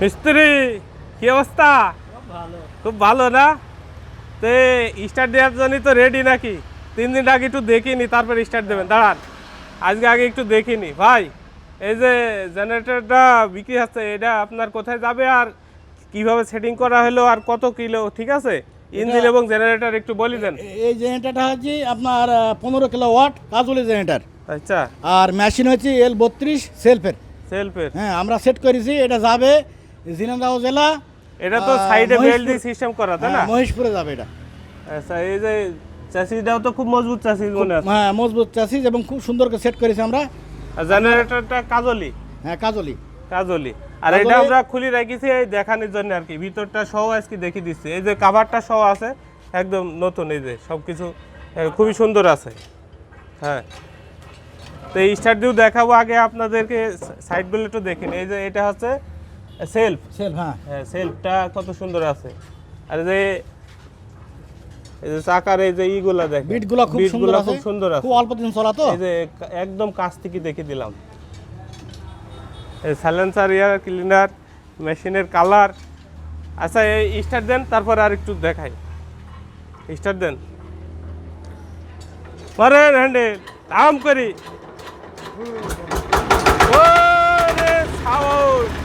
মিস্ত্রি কি অবস্থা? খুব ভালো। না? তে স্টার্ট দেওয়ার জন্যই তো রেডি নাকি? তিন দিন আগে একটু দেখিনি তারপর স্টার্ট দেবেন। দাঁড়ান আজকে আগে একটু দেখিনি। ভাই এই যে জেনারেটরটা বিক্রি হচ্ছে এটা আপনার কোথায় যাবে আর কীভাবে সেটিং করা হলো আর কত কিলো ঠিক আছে? ইঞ্জিন এবং জেনারেটর একটু বলি দেন। এই জেনারেটারটা হচ্ছে আপনার পনেরো কিলো ওয়াট কাজলি জেনারেটার আচ্ছা। আর মেশিন হচ্ছে এল বত্রিশ সেলফের সেলফের হ্যাঁ আমরা সেট করেছি এটা যাবে জিনাদাও জেলা এটা তো সাইডে বেল্ট দিয়ে সিস্টেম করা তাই না? হ্যাঁ, মহেশপুরে যাবে এটা। আচ্ছা এই যে চাষিটাও তো খুব মজবুত চাষি মনে আছে। হ্যাঁ মজবুত চাষিস এবং খুব সুন্দর করে সেট করেছি আমরা। জেনারেটরটা কাজলি? হ্যাঁ কাজলি। কাজলি। আর এটা আমরা খুলে রেখেছি এই দেখানোর জন্য আর কি। ভিতরটা সহ আজকে দেখিয়ে দিচ্ছি। এই যে কাভারটা সহ আছে একদম নতুন এই যে সব কিছু খুবই সুন্দর আছে। হ্যাঁ। তো এই স্টার্ট দিয়েও দেখাবো আগে আপনাদেরকে সাইডগুলো একটু দেখেন এই যে এটা হচ্ছে সেলফ সেলফ হ্যাঁ। হ্যাঁ সেলফটা কত সুন্দর আছে। আর যে এই যে চাকার এই যে ইগুলা দেখেন বিটগুলো খুব সুন্দর আছে। খুব সুন্দর আছে। খুব অল্প দিন চলা তো? এই যে একদম কাছ থেকে দেখে দিলাম। এই সাইলেন্সার ইয়ার ক্লিনার মেশিনের কালার আচ্ছা এই স্টার্ট দেন তারপর আর একটু দেখাই। স্টার্ট দেন। পরে হ্যান্ডেল আম করি। সাউন্ড। ও মিস্ত্রি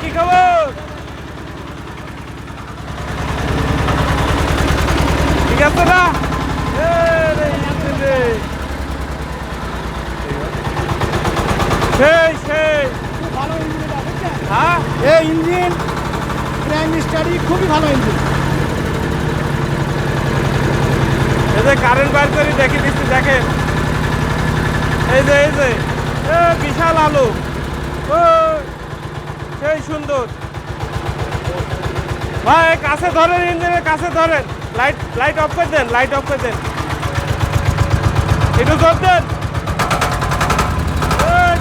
কি খবর ঠিক আছে না সেই সেই ভালো ইঞ্জিন হ্যাঁ এই ইঞ্জিন প্রাইম স্টাডি খুবই ভালো ইঞ্জিন এই যে কারেন্ট বার করে দেখে দিচ্ছি দেখেন। এই যে এই যে। বিশাল আলো। ও সেই সুন্দর। ভাই কাছে ধরেন, ইঞ্জিনের কাছে ধরেন। লাইট লাইট অফ করে দেন লাইট অফ করে দেন। একটু জোর দেন।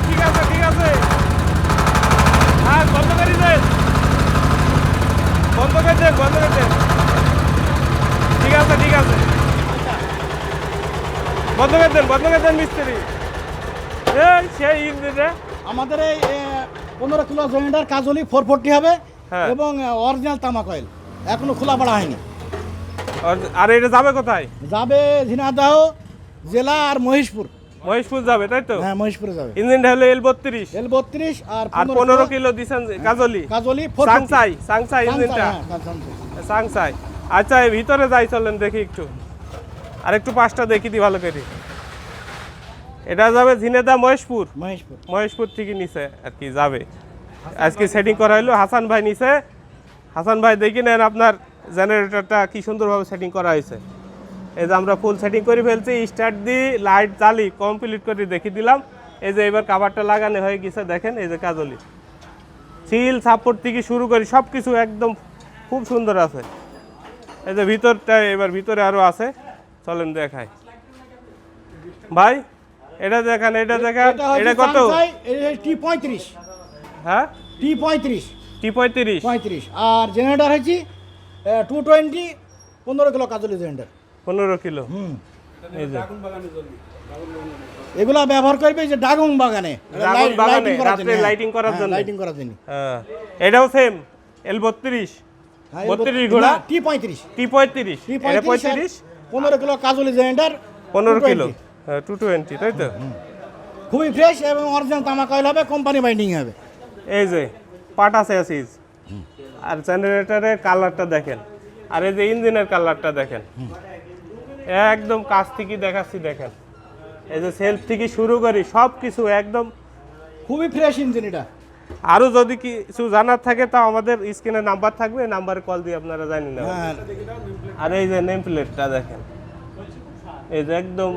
ঠিক আছে ঠিক আছে। হ্যাঁ বন্ধ করে দেন। বন্ধ করে দেন, বন্ধ করে দেন। ঠিক আছে ঠিক আছে। বন্ধ করে দেন, বন্ধ করে দেন মিস্ত্রি। এই সেই ইঞ্জিনে আমাদের এই পনেরো কিলো জেনারেটার কাজলি ফোর ফোরটি হবে হ্যাঁ। এবং অরিজিনাল তামাক অয়েল এখনও খোলা পড়া হয়নি। আর- এটা যাবে কোথায়? যাবে ঝিনাদাহ জেলা আর মহেশপুর মহেশপুর যাবে তাই তো? হ্যাঁ মহেশপুরে যাবে। ইঞ্জিনটা হলো এল বত্রিশ। এল বত্রিশ আর আর পনেরো কিলো দিছেন কাজলি? কাজলি সাংসাই সাংসাই ইঞ্জিনটা? সাংসাই আচ্ছা ভিতরে যাই চলেন দেখি একটু। আর একটু পাঁচটা দেখি দি ভালো করে। এটা যাবে ঝিনেদা মহেশপুর। মহেশপুর। মহেশপুর থেকে নিচে আর কি যাবে। আজকে সেটিং করা হলো হাসান ভাই নিচে। হাসান ভাই দেখি নেন আপনার জেনারেটরটা কি সুন্দরভাবে সেটিং করা হয়েছে। এই যে আমরা ফুল সেটিং করে ফেলছি স্টার্ট দিই লাইট জ্বালি কমপ্লিট করে দেখিয়ে দিলাম। এই যে এবার কাভারটা লাগানো হয়ে গেছে দেখেন এই যে কাজলি। সিল সাপোর্ট থেকে শুরু করি সব কিছু একদম খুব সুন্দর আছে। এই যে ভিতরটা এবার ভিতরে আরও আছে। চলেন দেখাই। ভাই এটা দেখান এটা দেখান। এটা কত? টি পঁয়ত্রিশ হ্যাঁ টি পঁয়ত্রিশ টি পঁয়ত্রিশ পঁয়ত্রিশ। আর জেনারেটার হচ্ছে টু টোয়েন্টি পনেরো কিলো কাজলি জেনারেটার। পনেরো কিলো। হুম। এগুলা ব্যবহার করবে যে ড্রাগন বাগানে। বাগানে রাত্রে লাইটিং করার জন্য। লাইটিং করার জন্য। হ্যাঁ। এটাও সেম এল বত্রিশ। বত্রিশ। ঘোড়া? টি পঁয়ত্রিশ। টি পঁয়ত্রিশ। টি পঁয়ত্রিশ পনেরো কিলো কাজলি জেনারেটার পনেরো কিলো। হ্যাঁ টু টোয়েন্টি তাই তো? খুবই ফ্রেশ এবং অরিজিনাল তামাক অয়েল হবে কোম্পানি বাইন্ডিং হবে। এই যে পাটা স্যাসিস আর জেনারেটরের কালারটা দেখেন। আর এই যে ইঞ্জিনের কালারটা দেখেন। একদম কাছ থেকে দেখাচ্ছি দেখেন। এই যে সেলফ থেকে শুরু করি সব কিছু একদম খুবই ফ্রেশ ইঞ্জিন এটা। আরও যদি কিছু জানার থাকে তা আমাদের স্ক্রিনে নাম্বার থাকবে নাম্বারে কল দিয়ে আপনারা জানিয়ে নেবেন। হ্যাঁ। আর এই যে নেম প্লেটটা দেখেন। এই যে একদম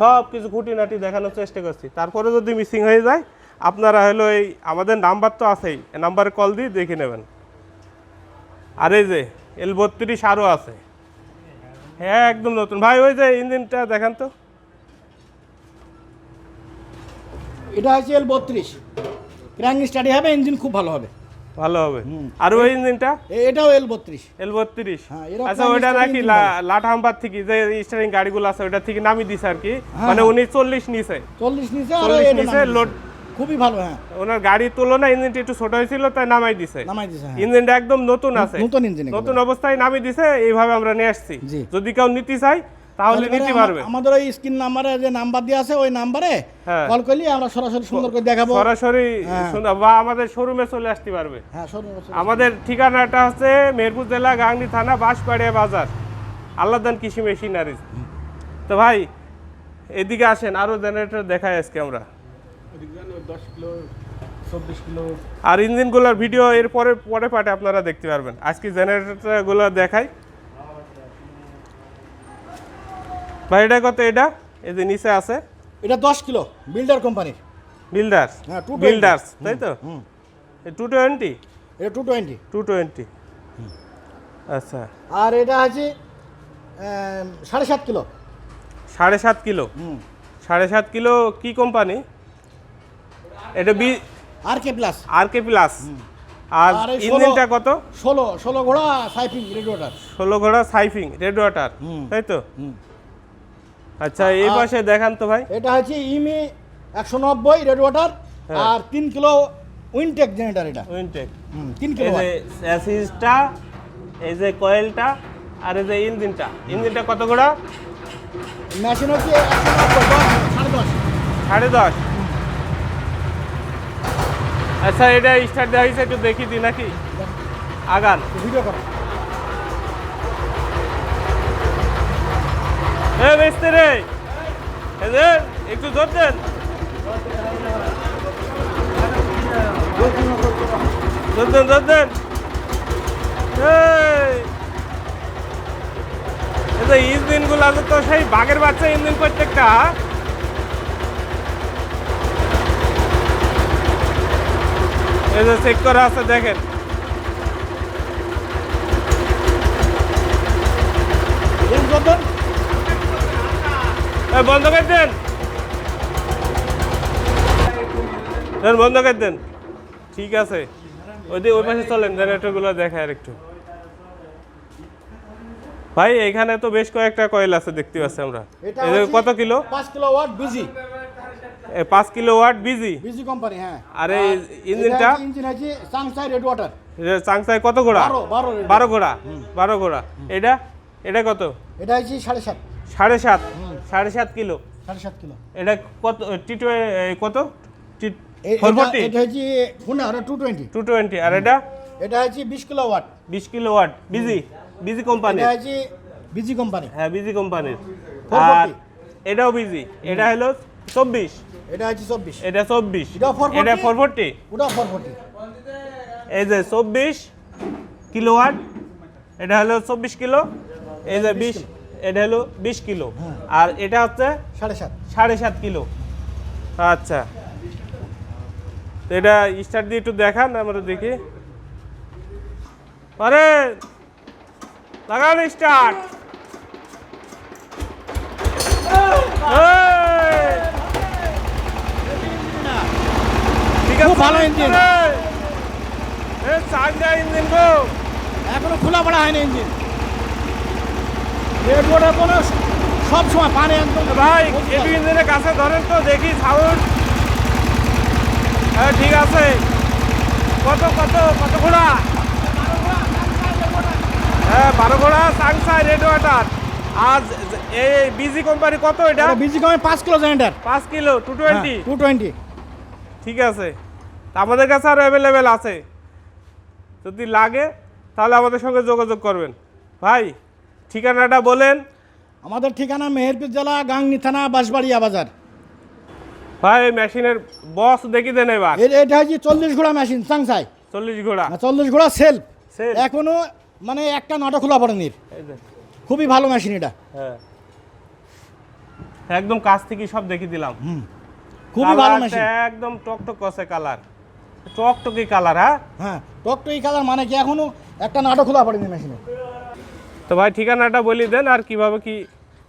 সব কিছু খুঁটিনাটি দেখানোর চেষ্টা করছি। তারপরে যদি মিসিং হয়ে যায়, আপনারা হলো এই আমাদের নাম্বার তো আছেই নাম্বারে কল দিয়ে দেখে নেবেন। আর এই যে এল বত্রিশ আরও আছে। হ্যাঁ একদম নতুন। ভাই, ওই যে ইঞ্জিনটা দেখান তো। এটা হচ্ছে এল বত্রিশ। স্টাডি হবে ইঞ্জিন খুব ভালো হবে। ভালো হবে। আর ওই ইঞ্জিনটা? এটাও এল বত্রিশ। এল বত্রিশ। হ্যাঁ, আচ্ছা ওইটা নাকি লাঠাম্বার থেকে যে স্টারিং গাড়িগুলো আছে ওইটা থেকে নামিয়ে দিছে আর কি। হ্যাঁ, মানে হ্যাঁ। উনি চল্লিশ নিছে। চল্লিশ নিচে চল্লিশ নিচে লোড খুবই ভালো হ্যাঁ। ওনার গাড়ির তুলনায় ইঞ্জিনটা একটু ছোট হয়েছিল তাই নামাই দিছে। নামাই দিছে ইঞ্জিনটা একদম নতুন আছে। নতুন ইঞ্জিন নতুন অবস্থায় নামিয়ে দিছে এইভাবে আমরা নিয়ে আসছি। যদি কেউ নিতে চাই তাহলে নিতে পারবে। আমাদের ওই স্ক্রিন নাম্বারে যে নাম্বার দিয়ে আছে ওই নাম্বারে হ্যাঁ। কল করলে আমরা সরাসরি সুন্দর করে দেখাবো। সরাসরি হ্যাঁ। বা আমাদের শোরুমে চলে আসতে পারবে। হ্যাঁ সরাসরি আমাদের ঠিকানাটা হচ্ছে মেহেরপুর জেলা গাংনি থানা বাঁশপাড়িয়া বাজার আল্লাদান কৃষি মেশিনারিজ। তো ভাই এদিকে আসেন আরও জেনারেটর দেখাই আজকে আমরা। আর ইঞ্জিনগুলোর ভিডিও এর পরে পরে পাটে আপনারা দেখতে পারবেন। আজকে জেনারেটরগুলো দেখাই। ভাই এটা কত এটা? এই যে নিচে আছে। এটা দশ কিলো বিল্ডার কোম্পানির। বিল্ডার্স? হ্যাঁ, 220 বিল্ডার্স তাই তো? টু টোয়েন্টি এটা টু টোয়েন্টি টু টোয়েন্টি আচ্ছা। আর এটা আছে সাড়ে সাত কিলো। সাড়ে সাত কিলো? হুম। সাড়ে সাত কিলো কি কোম্পানি? এটা B R K plus R K plus আর ইঞ্জিনটা কত? ষোলো ষোলো ঘোড়া সাইফিং রেডিওটার ষোলো ঘোড়া সাইফিং রেড ওয়াটার হুম। তাই তো? হুম। আচ্ছা এই পাশে দেখান তো ভাই। এটা হচ্ছে ইমি একশো নব্বই রেড ওয়াটার হ্যাঁ। আর তিন কিলো উইনটেক জেনারেটার এটা। উইনটেক। তিন এই কিলো অ্যাসিসটা এই যে কয়েলটা আর এই যে ইঞ্জিনটা। ইঞ্জিনটা কত ঘোড়া? মেশিন হচ্ছে সাড়ে দশ। আচ্ছা এটা স্টার্ট দেওয়া হয়েছে একটু দেখি দি নাকি? আগান। ভিডিও করো। এ বেচতে রে। এদের একটু জোর দেন। জোর এই। ইঞ্জিনগুলো আছে তো সেই বাঘের বাচ্চা ইঞ্জিন প্রত্যেকটা যে চেক করা আছে দেখেন। এ, বন্ধ করে দেন। বন্ধ করে দেন। ঠিক আছে। ওই দিয়ে ওই পাশে চলেন জেনারেটরগুলো দেখায় আর একটু ভাই এখানে তো বেশ কয়েকটা কয়েল আছে দেখতে পাচ্ছি আমরা। কত কিলো? পাঁচ কিলো ওয়াট বিজি পাঁচ kilowatt busy busy company হ্যাঁ। আর এই ইঞ্জিনটা? ইঞ্জিন আছে সাংসাই রেড ওয়াটার চাংসাই কত ঘোড়া? বারো ঘোড়া। বারো ঘোড়া। এটা? এটা কত? এটা সাড়ে সাত। সাড়ে সাত। সাড়ে সাত কিলো। সাড়ে সাত কিলো। এটা কত টি কত? এ- ফোর এটা- ফোরটি এটা হচ্ছে কোনটা ওটা টু টোয়েন্টি টু টোয়েন্টি আর এটা? এটা হচ্ছে বিশ কিলো ওয়াট। বিশ কিলো ওয়াট। বিজি বিজি কোম্পানির এটা হচ্ছে বিজি কোম্পানি হ্যাঁ বিজি কোম্পানির আর এটাও বিজি এটা হলো চব্বিশ। এটা হচ্ছে চব্বিশ। এটা চব্বিশ। এটা ফোর ফোরটি ওটা ফোর ফোর্টি এই যে চব্বিশ কিলো ওয়াট এটা হলো চব্বিশ কিলো। এই যে বিশ এটা হলো বিশ কিলো। হ্যাঁ। আর এটা হচ্ছে সাড়ে সাত। সাড়ে সাত কিলো। আচ্ছা। তো এটা স্টার্ট দিয়ে একটু দেখান আমরা দেখি। আরে লাগান স্টার্ট। ঠিক খুব আছে ভালো engine। এ চাঙ্গা ইঞ্জিন গো। এখনও খোলা পড়া হয়নি ইঞ্জিন ওয়াটার কোনো সব সময় পানি একদম ভাই একটু ইঞ্জিনের কাছে ধরেন তো দেখি সাউন্ড। হ্যাঁ ঠিক আছে। কত কত কত ঘোড়া? হ্যাঁ বারো ঘোড়া সাংসাই রেড ওয়াটার। আজ এই বিজি কোম্পানি কত এটা? এটা বিজি কমে পাঁচ কিলো জেন্ডার পাঁচ kilo two twenty? Two twenty. ঠিক আছে। তা আমাদের কাছে আরও অ্যাভেলেবেল আছে। যদি লাগে তাহলে আমাদের সঙ্গে যোগাযোগ করবেন। ভাই ঠিকানাটা বলেন। আমাদের ঠিকানা মেহেরপুর জেলা গাংনি থানা বাঁশবাড়িয়া বাজার। ভাই এই মেশিনের বস দেখি দেন এবার। এটা হচ্ছে চল্লিশ ঘোড়া মেশিন সাংসাই। চল্লিশ ঘোড়া। চল্লিশ ঘোড়া সেলফ? এখনও মানে একটা নাটক খোলা পড়েনি। খুবই ভালো মেশিন এটা। হ্যাঁ। একদম কাছ থেকে সব দেখি দিলাম। হুম। খুবই ভালো মেশিন। একদম টকটক কষে কালার টকটকি কালার হ্যাঁ? হ্যাঁ টকটো এই কালার মানে কি এখনও একটা নাটক খোলা পড়েনি মেশিনে? তো ভাই ঠিকানাটা বলি দেন আর কীভাবে কি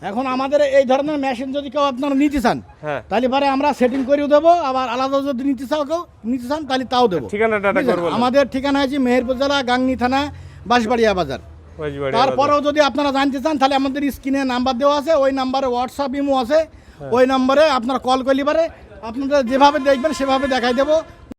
এখন আমাদের এই ধরনের মেশিন যদি কেউ আপনারা নিতে চান হ্যাঁ। তাহলে পরে আমরা সেটিং করেও দেবো আবার আলাদা যদি নিতে চাও কেউ নিতে চান তাহলে তাও দেবো। ঠিকানাটা? করব আমাদের ঠিকানা আছে মেহেরপুর জেলা গাংনি থানা বাঁশবাড়িয়া বাজার। তারপরেও যদি আপনারা জানতে চান তাহলে আমাদের স্ক্রিনে নাম্বার দেওয়া আছে ওই নাম্বারে হোয়াটসঅ্যাপ ইমো আছে ওই নাম্বারে আপনারা কল করলে পারে। আপনারা যেভাবে দেখবেন সেভাবে দেখাই দেবো।